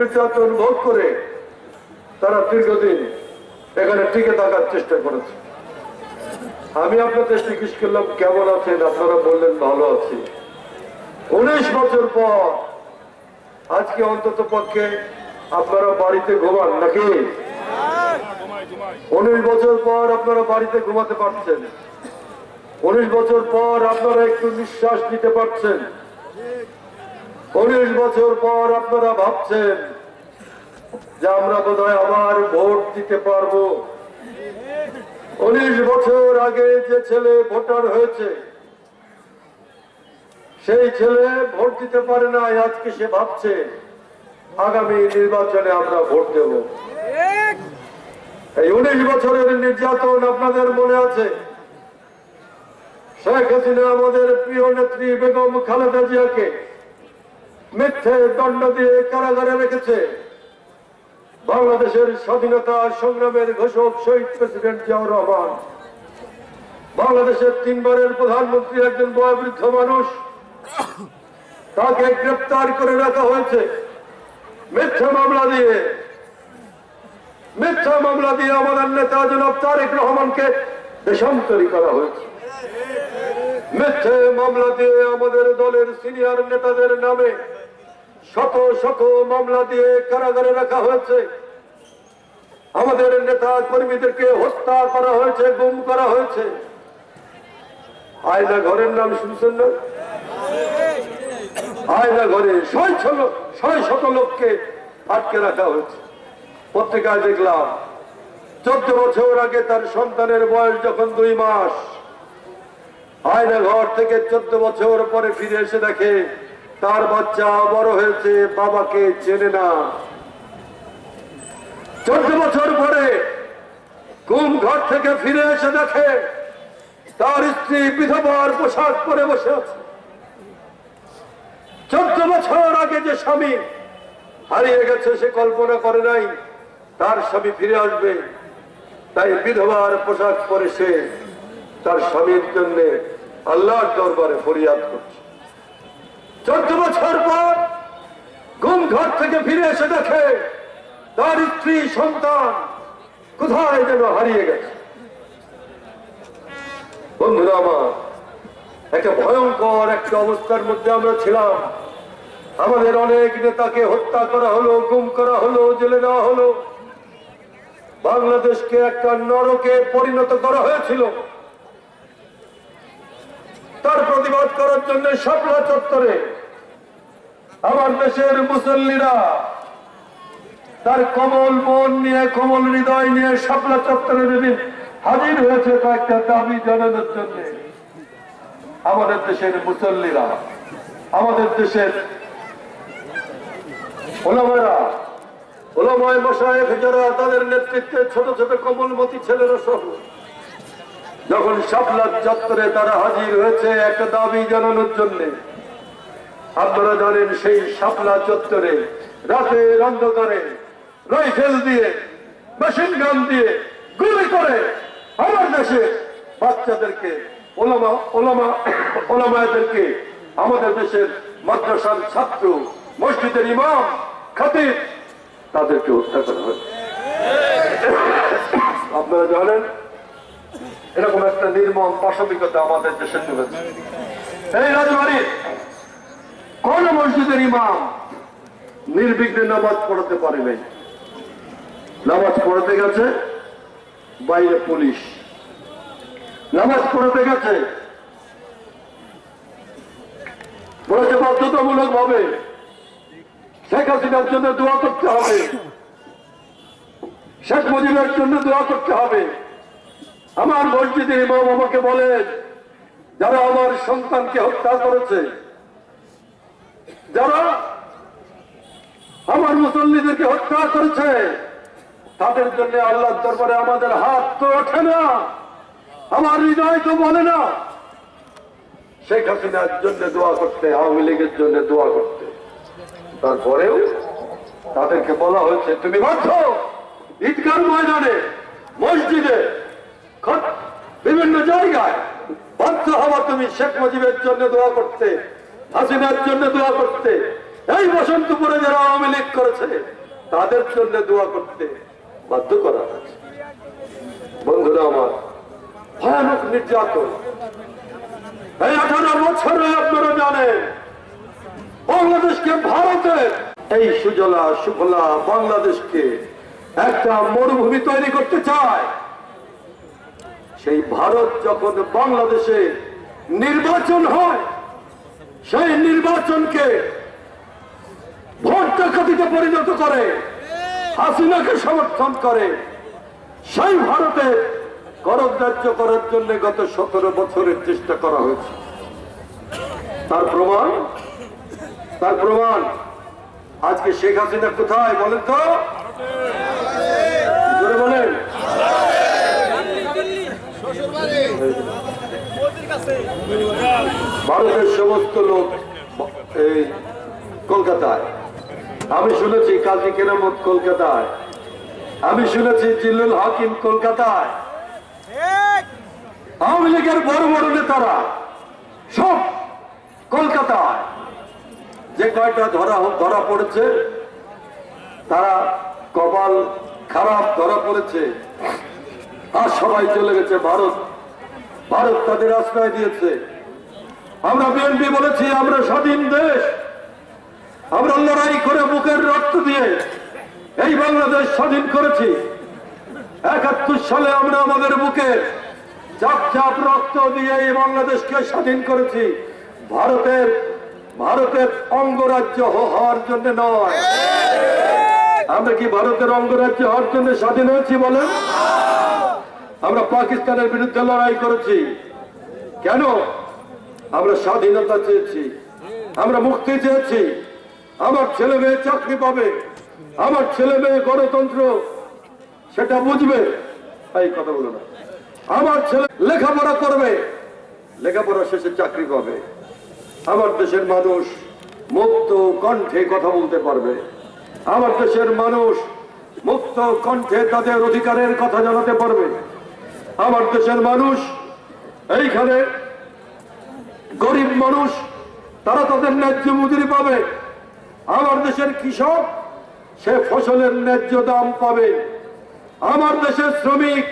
নির্যাতন ভোগ করে তারা দীর্ঘদিন এখানে টিকে থাকার চেষ্টা করেছে। আমি আপনাদের জিজ্ঞেস করলাম, কেমন আছেন? আপনারা বললেন, ভালো আছি। উনিশ বছর পর আজকে অন্তত পক্ষে আপনারা বাড়িতে ঘুমান নাকি? উনিশ বছর পর আপনারা বাড়িতে ঘুমাতে পারছেন। উনিশ বছর পর আপনারা একটু নিঃশ্বাস নিতে পারছেন। উনিশ বছর পর আপনারা ভাবছেন যে আমরা বোধহয় আবার ভোট দিতে পারব। উনিশ বছর আগে যে ছেলে ভোটার হয়েছে, সেই ছেলে ভোট দিতে পারে না আজকে সে ভাবছে, আগামী নির্বাচনে আমরা ভোট দেব। এই উনিশ বছরের নির্যাতন আপনাদের মনে আছে? শেখ হাসিনা, আমাদের প্রিয় নেত্রী বেগম খালেদা জিয়াকে মিথ্যে দণ্ড দিয়ে কারাগারে রেখেছে। বাংলাদেশের স্বাধীনতা সংগ্রামের ঘোষক শহীদ প্রেসিডেন্ট জিয়াউর রহমান। বাংলাদেশের তিনবারের প্রধানমন্ত্রী একজন বয়োবৃদ্ধ মানুষ। তাকে গ্রেপ্তার করে রাখা হয়েছে। মিথ্যা মামলা দিয়ে। মিথ্যা মামলা দিয়ে আমাদের নেতা জনাব তারেক রহমানকে দেশান্তরী করা হয়েছে। মিথ্যে মামলা দিয়ে আমাদের দলের সিনিয়র নেতাদের নামে শত শত মামলা দিয়ে কারাগারে রাখা হয়েছে। আমাদের নেতা কর্মীদেরকে হত্যা করা হয়েছে, গুম করা হয়েছে। আয়না ঘরের নাম শুনছেন না? আয়না ঘরে ছয় ছয় শত লোককে আটকে রাখা হয়েছে। পত্রিকায় দেখলাম, চোদ্দ বছর আগে তার সন্তানের বয়স যখন দুই মাস, আয়না ঘর থেকে চোদ্দ বছর পরে ফিরে এসে দেখে তার বাচ্চা বড় হয়েছে, বাবাকে চেনে না। চোদ্দ বছর পরে ঘুম ঘর থেকে ফিরে এসে দেখে তার স্ত্রী বিধবার পোশাক পরে বসে আছে। চোদ্দ বছর আগে যে স্বামী হারিয়ে গেছে সে কল্পনা করে নাই, তার স্বামী ফিরে আসবে। তাই বিধবার পোশাক পরে সে তার স্বামীর জন্য আল্লাহর দরবারে ফরিয়াদ করছে। চোদ্দ বছর পর ঘুম ঘর থেকে ফিরে এসে দেখে তার স্ত্রী সন্তান কোথায় যেন হারিয়ে গেছে। বন্ধুরা আমার, একটা ভয়ঙ্কর একটা অবস্থার মধ্যে আমরা ছিলাম। আমাদের অনেক নেতাকে হত্যা করা হলো, গুম করা হলো, জেলে দেওয়া হলো। বাংলাদেশকে একটা নরকে পরিণত করা হয়েছিল। তার প্রতিবাদ করার জন্য শাপলা চত্বরে আমার দেশের মুসল্লিরা তার কমল মন নিয়ে, কমল হৃদয় নিয়ে শাপলা চত্বরে যেদিন হাজির হয়েছে কয়েকটা দাবি জানানোর জন্য, আমাদের দেশের মুসল্লিরা, আমাদের দেশের ওলামারা, ওলামায় মশায় যারা তাদের নেতৃত্বে ছোট ছোট কমলমতি ছেলেরা সহ, যখন শাপলার চত্বরে তারা হাজির হয়েছে, একটা দাবি জানানোর জন্য আপনারা জানেন সেই শাপলা চত্বরে রাতের অন্ধকারে রাইফেল দিয়ে, মেশিন গান দিয়ে গুলি করে আমার দেশে বাচ্চাদেরকে, ওলামা ওলামা ওলামাদেরকে আমাদের দেশের মাদ্রাসার ছাত্র, মসজিদের ইমাম, খাতিব, তাদেরকে হত্যা করা হয় আপনারা জানেন, এরকম একটা নির্মম পাশবিকতা আমাদের দেশে চলেছে। এই রাজবাড়ির কোন মসজিদের ইমাম নির্বিঘ্নে নামাজ পড়াতে পারে নাই। নামাজ পড়াতে গেছে, বাইরে পুলিশ। নামাজ পড়াতে গেছে। বলেছে বাধ্যতামূলক ভাবে শেখ হাসিনার জন্য দোয়া করতে হবে। শেখ মুজিবের জন্য দোয়া করতে হবে। আমার মসজিদের ইমাম আমাকে বলেন, যারা আমার সন্তানকে হত্যা করেছে যারা আমার মুসল্লিদেরকে হত্যা করেছে, তাদের জন্য আল্লাহর দরবারে আমাদের হাত তো ওঠে না, আমার হৃদয় তো বলে না। শেখ হাসিনার জন্য দোয়া করতে, আওয়ামী লীগের জন্য দোয়া করতে। তারপরেও তাদেরকে বলা হয়েছে, তুমি বাধ্য ঈদগার ময়দানে, মসজিদে বিভিন্ন জায়গায় বাধ্য হওয়া তুমি। শেখ মুজিবের জন্য দোয়া করতে। হাসিনার জন্য দোয়া করতে। এই বসন্তপুরে যারা আওয়ামী লীগ করেছে, তাদের জন্য দোয়া করতে বাধ্য করা হয়েছে। বন্ধুরা আমার, ভয়ানক নির্যাতন। এই আঠারো বছরে আপনারা জানেন, বাংলাদেশকে ভারতের এই সুজলা, সুফলা বাংলাদেশকে একটা মরুভূমি তৈরি করতে চায়। সেই ভারত যখন বাংলাদেশে নির্বাচন হয় সেই নির্বাচনকে ভোট ডাকাতিতে পরিণত করে হাসিনাকে সমর্থন করে সেই ভারতে করগ্রাহ্য করার জন্য গত সতেরো বছরের চেষ্টা করা হয়েছে। তার প্রমাণ তার প্রমাণ আজকে শেখ হাসিনা কোথায় বলেন তো? বলেন? ভারতের সমস্ত লোক এই কলকাতায়। আমি শুনেছি কাজী কেরামত কলকাতায়। আমি শুনেছি জিল্লুল হাকিম কলকাতায়। আওয়ামী লীগের বড় বড় নেতারা সব কলকাতায়। যে কয়টা ধরা ধরা পড়েছে তারা কপাল খারাপ ধরা পড়েছে। আর সবাই চলে গেছে ভারত। ভারত তাদের আশ্রয় দিয়েছে। আমরা বিএনপি বলেছি, আমরা স্বাধীন দেশ। আমরা লড়াই করে বুকের রক্ত দিয়ে এই বাংলাদেশ স্বাধীন করেছি। একাত্তর সালে আমরা আমাদের বুকে চাপ চাপ রক্ত দিয়ে এই বাংলাদেশকে স্বাধীন করেছি। ভারতের ভারতের অঙ্গরাজ্য হওয়ার জন্য নয়। আমরা কি ভারতের অঙ্গরাজ্য হওয়ার জন্য স্বাধীন হয়েছি বলেন? আমরা পাকিস্তানের বিরুদ্ধে লড়াই করেছি। কেন? আমরা স্বাধীনতা চেয়েছি, আমরা মুক্তি চেয়েছি, আমার ছেলে মেয়ে চাকরি পাবে, আমার ছেলে মেয়ে গণতন্ত্র, সেটা বুঝবে। এই কথা বলো না। আমার ছেলে লেখাপড়া করবে, লেখাপড়া শেষে চাকরি পাবে। আমার দেশের মানুষ মুক্ত কণ্ঠে কথা বলতে পারবে। আমার দেশের মানুষ মুক্ত কণ্ঠে তাদের অধিকারের কথা জানাতে পারবে। আমার দেশের মানুষ এইখানে গরিব মানুষ, তারা তাদের ন্যায্য মজুরি পাবে। আমার দেশের কৃষক, সে ফসলের ন্যায্য দাম পাবে। আমার দেশের শ্রমিক,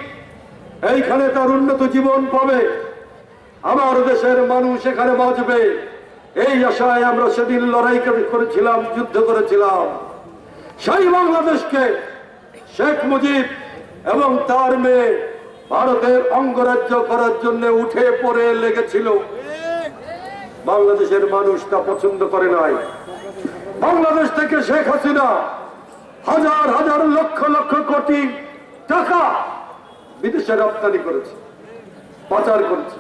এইখানে তার উন্নত জীবন পাবে। আমার দেশের মানুষ এখানে বাঁচবে। এই আশায় আমরা সেদিন লড়াই করেছিলাম, যুদ্ধ করেছিলাম। সেই বাংলাদেশকে শেখ মুজিব এবং তার মেয়ে ভারতের অঙ্গরাজ্য করার জন্য উঠে পড়ে লেগেছিল। বাংলাদেশের মানুষ তা পছন্দ করে নাই। বাংলাদেশ থেকে শেখ হাসিনা হাজার হাজার লক্ষ লক্ষ কোটি টাকা বিদেশে রপ্তানি করেছে, পাচার করেছে।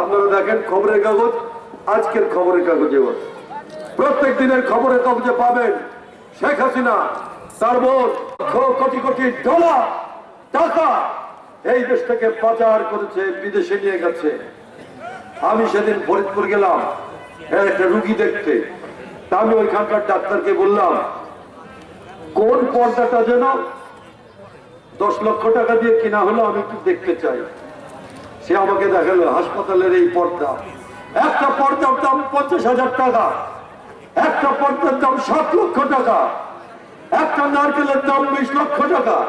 আপনারা দেখেন খবরের কাগজ, আজকের খবরের কাগজে প্রত্যেক দিনের খবরের কাগজে পাবেন শেখ হাসিনা, তার বোন কোটি কোটি ডলার, টাকা এই দেশ থেকে পাচার করেছে, বিদেশে নিয়ে গেছে। আমি সেদিন ফরিদপুর গেলাম। হ্যাঁ, একটা রুগী দেখতে। তা আমি ওইখানকার ডাক্তারকে বললাম কোন পর্দাটা যেন দশ লক্ষ টাকা দিয়ে কিনা হলো আমি একটু দেখতে চাই। সে আমাকে দেখাল হাসপাতালের এই পর্দা। একটা পর্দার দাম পঞ্চাশ হাজার টাকা। একটা পর্দার দাম সাত লক্ষ টাকা। একটা নারকেলের দাম বিশ লক্ষ টাকা।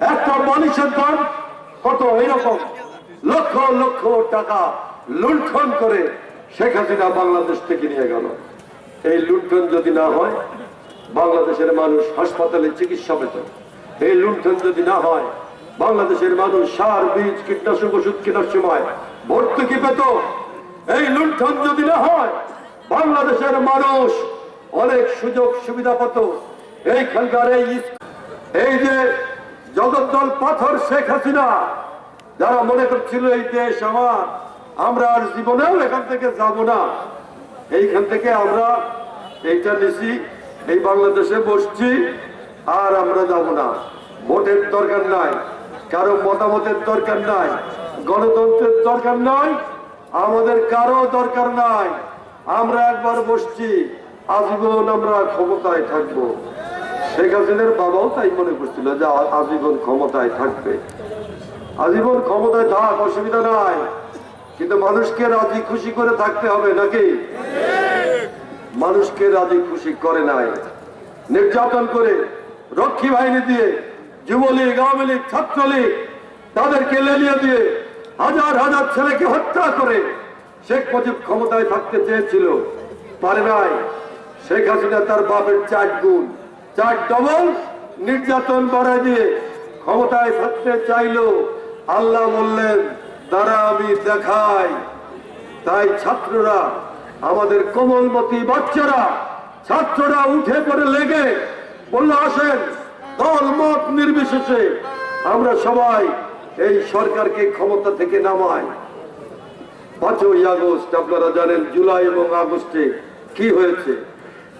একটা মানুষের দাম কত? এরকম লক্ষ লক্ষ টাকা। লুণ্ঠন করে শেখ হাসিনা বাংলাদেশ থেকে নিয়ে গেল। এই লুণ্ঠন যদি না হয়, বাংলাদেশের মানুষ হাসপাতালে চিকিৎসা পেত। এই লুণ্ঠন যদি না হয়, বাংলাদেশের মানুষ সার, বীজ, কীটনাশক, ওষুধ কেনার সময় ভর্তুকি পেত। এই লুণ্ঠন যদি না হয়, বাংলাদেশের মানুষ অনেক সুযোগ সুবিধা পেত। এইখানকার এই এই যে জগদ্দল পাথর শেখ হাসিনা, যারা মনে করছিল এই দেশ আমার আমরা আর জীবনেও এখান থেকে যাব না। এইখান থেকে আমরা এইটা নিছি, এই বাংলাদেশে বসছি আর আমরা যাব না। ভোটের দরকার নাই, কারও মতামতের দরকার নাই, গণতন্ত্রের দরকার নাই, আমাদের কারও দরকার নাই। আমরা একবার বসছি, আজীবন আমরা ক্ষমতায় থাকব। শেখ হাসিনার বাবাও তাই মনে করছিল যে আজীবন ক্ষমতায় থাকবে। আজীবন ক্ষমতায় থাক, অসুবিধা নাই। কিন্তু মানুষকে রাজি খুশি করে থাকতে হবে নাকি? মানুষকে রাজি খুশি করে নাই। নির্যাতন করে রক্ষী বাহিনী দিয়ে যুবলীগ, আওয়ামী লীগ, ছাত্রলীগ তাদেরকে লেলিয়ে দিয়ে হাজার হাজার ছেলেকে হত্যা করে শেখ মুজিব ক্ষমতায় থাকতে চেয়েছিল। পারে নাই। শেখ হাসিনা তার বাপের চার গুণ, চার ডবল নির্যাতন বাড়ায় দিয়ে ক্ষমতায় থাকতে চাইলো আল্লাহ বললেন তারা আমি দেখাই। তাই ছাত্ররা, আমাদের কোমলমতি বাচ্চারা, ছাত্ররা উঠে পড়ে লেগে বলল, আসেন, দল মত নির্বিশেষে আমরা সবাই এই সরকারকে ক্ষমতা থেকে নামাই। পাঁচই আগস্ট, আপনারা জানেন জুলাই এবং আগস্টে কি হয়েছে।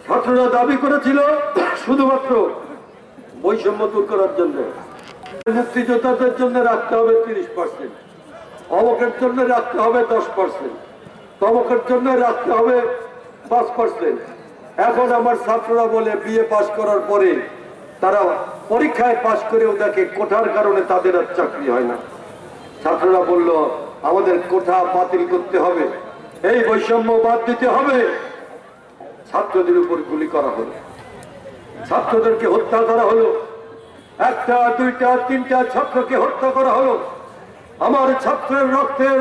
ছাত্ররা দাবি করেছিল শুধুমাত্র বৈষম্য দূর করার জন্য। মুক্তিযোদ্ধাদের জন্য রাখতে হবে তিরিশ পার্সেন্ট। অমকের জন্য রাখতে হবে দশ পার্সেন্ট তমকের জন্য রাখতে হবে পাঁচ পার্সেন্ট এখন আমার ছাত্ররা বলে, বিএ পাস করার পরে তারা পরীক্ষায় পাশ করেও দেখে কোঠার কারণে তাদের আর চাকরি হয় না। ছাত্ররা বলল, আমাদের কোঠা বাতিল করতে হবে। এই বৈষম্য বাদ দিতে হবে। ছাত্রদের উপর গুলি করা হলো। ছাত্রদেরকে হত্যা করা হলো। একটা, দুইটা, তিনটা ছাত্রকে হত্যা করা হলো। আমার ছাত্রের রক্তের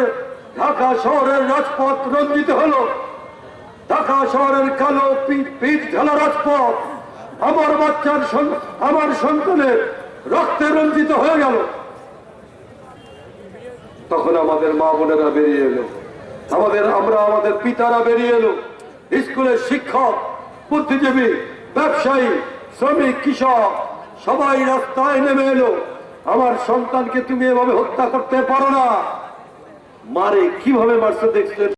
ঢাকা শহরের রাজপথ রঞ্জিত হলো। ঢাকা শহরের কালো পিঠ ঢালা রাজপথ। আমার বাচ্চার আমার সন্তানের রক্তে রঞ্জিত হয়ে গেল। তখন আমাদের মা বোনেরা বেরিয়ে এলো। আমাদের, আমরা আমাদের পিতারা বেরিয়ে এলো। স্কুলের শিক্ষক, বুদ্ধিজীবী, ব্যবসায়ী, শ্রমিক, কৃষক, সবাই রাস্তায় নেমে এলো। আমার সন্তানকে তুমি এভাবে হত্যা করতে পারো না। মারে কীভাবে মারছো দেখছে?